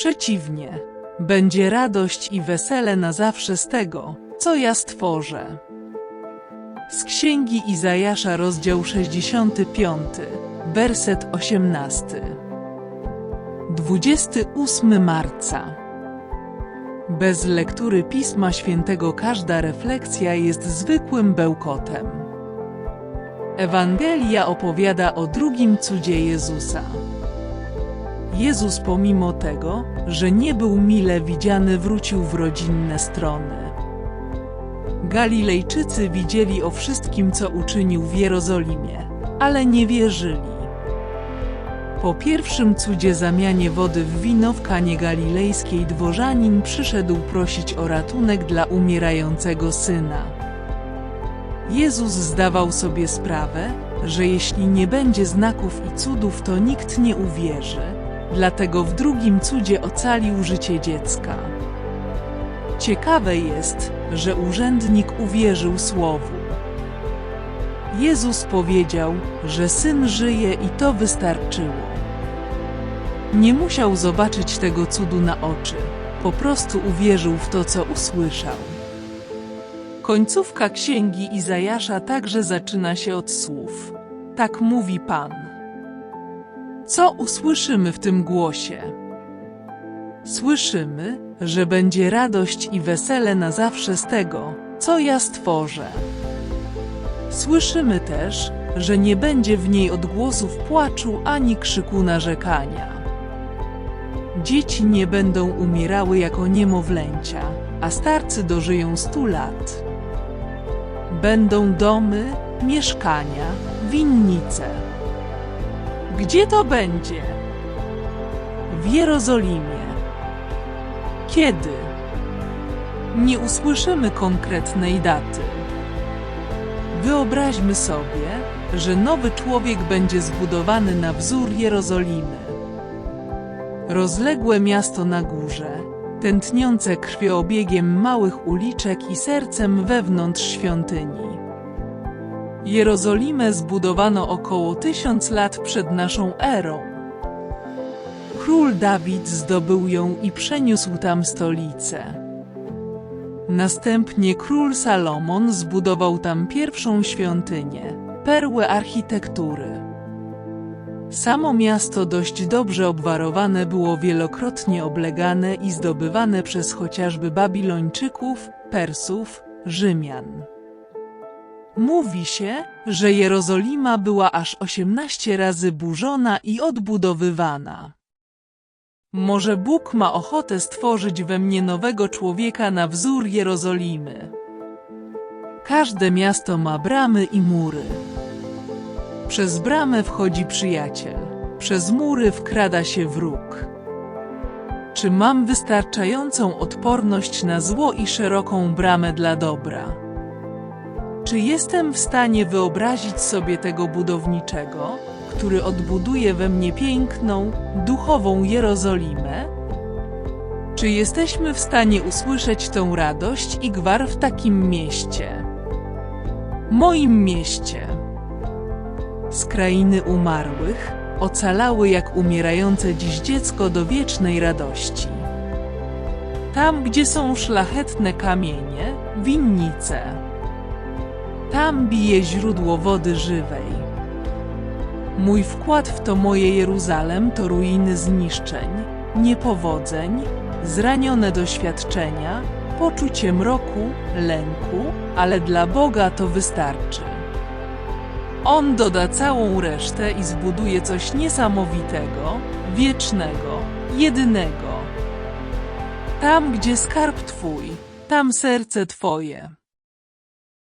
Przeciwnie, będzie radość i wesele na zawsze z tego, co ja stworzę. Z księgi Izajasza, rozdział 65, werset 18. 28 marca. Bez lektury Pisma Świętego każda refleksja jest zwykłym bełkotem. Ewangelia opowiada o drugim cudzie Jezusa. Jezus pomimo tego, że nie był mile widziany wrócił w rodzinne strony. Galilejczycy widzieli o wszystkim, co uczynił w Jerozolimie, ale nie wierzyli. Po pierwszym cudzie zamianie wody w wino w Kanie Galilejskiej dworzanin przyszedł prosić o ratunek dla umierającego syna. Jezus zdawał sobie sprawę, że jeśli nie będzie znaków i cudów, to nikt nie uwierzy, dlatego w drugim cudzie ocalił życie dziecka. Ciekawe jest, że urzędnik uwierzył słowu. Jezus powiedział, że syn żyje i to wystarczyło. Nie musiał zobaczyć tego cudu na oczy, po prostu uwierzył w to, co usłyszał. Końcówka księgi Izajasza także zaczyna się od słów. Tak mówi Pan. Co usłyszymy w tym głosie? Słyszymy, że będzie radość i wesele na zawsze z tego, co ja stworzę. Słyszymy też, że nie będzie w niej odgłosów płaczu ani krzyku narzekania. Dzieci nie będą umierały jako niemowlęcia, a starcy dożyją stu lat. Będą domy, mieszkania, winnice. Gdzie to będzie? W Jerozolimie. Kiedy? Nie usłyszymy konkretnej daty. Wyobraźmy sobie, że nowy człowiek będzie zbudowany na wzór Jerozolimy. Rozległe miasto na górze, tętniące krwiobiegiem małych uliczek i sercem wewnątrz świątyni. Jerozolimę zbudowano około tysiąc lat przed naszą erą. Król Dawid zdobył ją i przeniósł tam stolicę. Następnie król Salomon zbudował tam pierwszą świątynię, perłę architektury. Samo miasto dość dobrze obwarowane było wielokrotnie oblegane i zdobywane przez chociażby Babilończyków, Persów, Rzymian. Mówi się, że Jerozolima była aż 18 razy burzona i odbudowywana. Może Bóg ma ochotę stworzyć we mnie nowego człowieka na wzór Jerozolimy. Każde miasto ma bramy i mury. Przez bramę wchodzi przyjaciel, przez mury wkrada się wróg. Czy mam wystarczającą odporność na zło i szeroką bramę dla dobra? Czy jestem w stanie wyobrazić sobie tego budowniczego, który odbuduje we mnie piękną, duchową Jerozolimę? Czy jesteśmy w stanie usłyszeć tę radość i gwar w takim mieście? Moim mieście. Z krainy umarłych, ocalały jak umierające dziś dziecko do wiecznej radości. Tam, gdzie są szlachetne kamienie, winnice. Tam bije źródło wody żywej. Mój wkład w to moje Jeruzalem to ruiny zniszczeń, niepowodzeń, zranione doświadczenia, poczucie mroku, lęku, ale dla Boga to wystarczy. On doda całą resztę i zbuduje coś niesamowitego, wiecznego, jedynego. Tam, gdzie skarb Twój, tam serce Twoje.